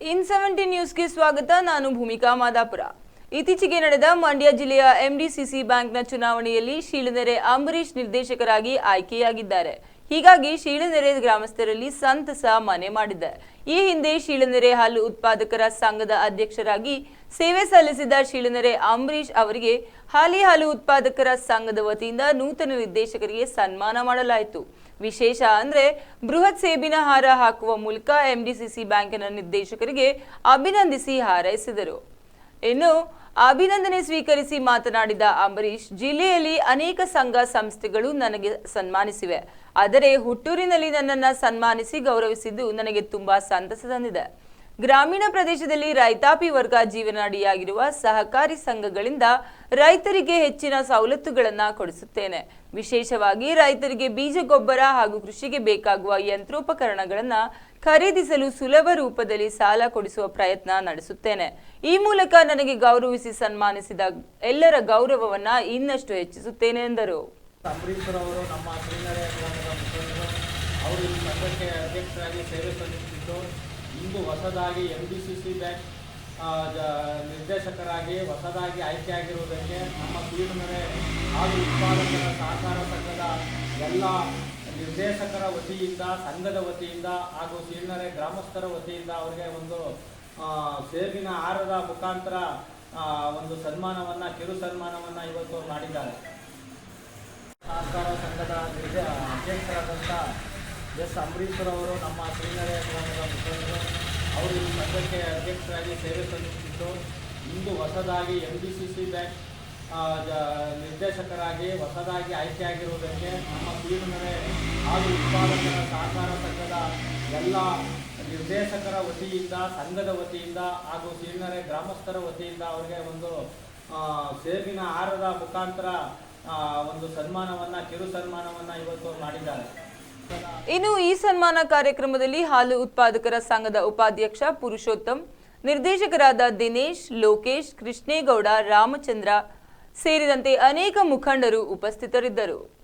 In seventy ನ್ಯೂಸ್ಗೆ ಸ್ವಾಗತ ನಾನು ಭೂಮಿಕಾ ಮಾದಾಪುರ ಇತ್ತೀಚೆಗೆ ನಡೆದ ಮಂಡ್ಯ ಜಿಲ್ಲೆಯ ಎಂಡಿಸಿಸಿ ಬ್ಯಾಂಕ್ನ ಚುನಾವಣೆಯಲ್ಲಿ ಶೀಲನೆರೆ ಅಂಬರೀಶ್ ನಿರ್ದೇಶಕರಾಗಿ ಆಯ್ಕೆಯಾಗಿದ್ದಾರೆ. ಹೀಗಾಗಿ ಶೀಲನೆರೆ ಗ್ರಾಮಸ್ಥರಲ್ಲಿ ಸಂತಸ ಮನೆ ಮಾಡಿದೆ. ಈ ಹಿಂದೆ ಶೀಲನೆರೆ ಹಾಲು ಉತ್ಪಾದಕರ ಸಂಘದ ಅಧ್ಯಕ್ಷರಾಗಿ ಸೇವೆ ಸಲ್ಲಿಸಿದ ಶೀಲನೆರೆ ಅಂಬರೀಶ್ ಅವರಿಗೆ ಹಾಲಿ ಹಾಲು ಉತ್ಪಾದಕರ ಸಂಘದ ವತಿಯಿಂದ ನೂತನ ನಿರ್ದೇಶಕರಿಗೆ ಸನ್ಮಾನ ಮಾಡಲಾಯಿತು. ವಿಶೇಷ ಅಂದ್ರೆ ಬೃಹತ್ ಸೇಬಿನ ಹಾರ ಹಾಕುವ ಮೂಲಕ ಎಂಡಿಸಿಸಿ ಬ್ಯಾಂಕಿನ ನಿರ್ದೇಶಕರಿಗೆ ಅಭಿನಂದಿಸಿ ಹಾರೈಸಿದರು. ಇನ್ನು ಅಭಿನಂದನೆ ಸ್ವೀಕರಿಸಿ ಮಾತನಾಡಿದ ಅಂಬರೀಶ್ ಜಿಲ್ಲೆಯಲ್ಲಿ ಅನೇಕ ಸಂಘ ಸಂಸ್ಥೆಗಳು ನನಗೆ ಸನ್ಮಾನಿಸಿವೆ. ಆದರೆ ಹುಟ್ಟೂರಿನಲ್ಲಿ ನನ್ನನ್ನ ಸನ್ಮಾನಿಸಿ ಗೌರವಿಸಿದ್ದು ನನಗೆ ತುಂಬಾ ಸಂತಸ ತಂದಿದೆ. ಗ್ರಾಮೀಣ ಪ್ರದೇಶದಲ್ಲಿ ರೈತಾಪಿ ವರ್ಗ ಜೀವನಾಡಿಯಾಗಿರುವ ಸಹಕಾರಿ ಸಂಘಗಳಿಂದ ರೈತರಿಗೆ ಹೆಚ್ಚಿನ ಸವಲತ್ತುಗಳನ್ನು ಕೊಡಿಸುತ್ತೇನೆ. ವಿಶೇಷವಾಗಿ ರೈತರಿಗೆ ಬೀಜ, ಗೊಬ್ಬರ ಹಾಗೂ ಕೃಷಿಗೆ ಬೇಕಾಗುವ ಯಂತ್ರೋಪಕರಣಗಳನ್ನು ಖರೀದಿಸಲು ಸುಲಭ ರೂಪದಲ್ಲಿ ಸಾಲ ಕೊಡಿಸುವ ಪ್ರಯತ್ನ ನಡೆಸುತ್ತೇನೆ. ಈ ಮೂಲಕ ನನಗೆ ಗೌರವಿಸಿ ಸನ್ಮಾನಿಸಿದ ಎಲ್ಲರ ಗೌರವವನ್ನ ಇನ್ನಷ್ಟು ಹೆಚ್ಚಿಸುತ್ತೇನೆ ಎಂದರು. ನಮ್ಮ ಅವರು ಅಧ್ಯಕ್ಷರಾಗಿ ಸೇವೆ ಇಂದು ಹೊಸದಾಗಿ M B C C bank ನಿರ್ದೇಶಕರಾಗಿ ಹೊಸದಾಗಿ ಆಯ್ಕೆಯಾಗಿರುವುದಕ್ಕೆ ನಮ್ಮ ಶ್ರೀನರೆ ಹಾಗೂ ಉತ್ಪಾದಕರ ಸಹಕಾರ ಸಂಘದ ಎಲ್ಲ ನಿರ್ದೇಶಕರ ವತಿಯಿಂದ, ಸಂಘದ ವತಿಯಿಂದ ಹಾಗೂ ಸೀಳ್ನರೆ ಗ್ರಾಮಸ್ಥರ ವತಿಯಿಂದ ಅವರಿಗೆ ಒಂದು ಸೇಬಿನ ಆಹಾರದ ಮುಖಾಂತರ ಒಂದು ಸನ್ಮಾನವನ್ನು, ಕಿರು ಸನ್ಮಾನವನ್ನು ಇವತ್ತು ಮಾಡಿದ್ದಾರೆ. ಸಹಕಾರ ಸಂಘದ ಅಧ್ಯಕ್ಷರಾದಂಥ ಎಸ್. ಅಂಬರೀಶ್ವರವರು ನಮ್ಮ ಶ್ರೀನರೆ ಗ್ರಾಮದ ಮುಖಂಡರು. ಅವರು ಈ ಸಂಘಕ್ಕೆ ಅಧ್ಯಕ್ಷರಾಗಿ ಸೇವೆ ಸಲ್ಲಿಸುತ್ತಿದ್ದು ಇಂದು ಹೊಸದಾಗಿ M D C C bank ನಿರ್ದೇಶಕರಾಗಿ, ಹೊಸದಾಗಿ ಆಯ್ಕೆಯಾಗಿರುವುದಕ್ಕೆ ನಮ್ಮ ಶ್ರೀನರೆ ಹಾಲು ಉತ್ಪಾದಕರ ಸಹಕಾರ ಸಂಘದ ಎಲ್ಲ ನಿರ್ದೇಶಕರ ವತಿಯಿಂದ, ಸಂಘದ ವತಿಯಿಂದ ಹಾಗೂ ಸೀಳ್ನರೆ ಗ್ರಾಮಸ್ಥರ ವತಿಯಿಂದ ಅವರಿಗೆ ಒಂದು ಸೇಬಿನ ಆಹಾರದ ಮುಖಾಂತರ ಒಂದು ಸನ್ಮಾನವನ್ನ, ಕಿರು ಸನ್ಮಾನವನ್ನ ಇವತ್ತು ಮಾಡಿದ್ದಾರೆ. ಇನ್ನು ಈ ಸನ್ಮಾನ ಕಾರ್ಯಕ್ರಮದಲ್ಲಿ ಹಾಲು ಉತ್ಪಾದಕರ ಸಂಘದ ಉಪಾಧ್ಯಕ್ಷ, ಪುರುಷೋತ್ತಮ್, ನಿರ್ದೇಶಕರಾದ ದಿನೇಶ್, ಲೋಕೇಶ್, ಕೃಷ್ಣೇಗೌಡ, ರಾಮಚಂದ್ರ ಸೇರಿದಂತೆ ಅನೇಕ ಮುಖಂಡರು ಉಪಸ್ಥಿತರಿದ್ದರು.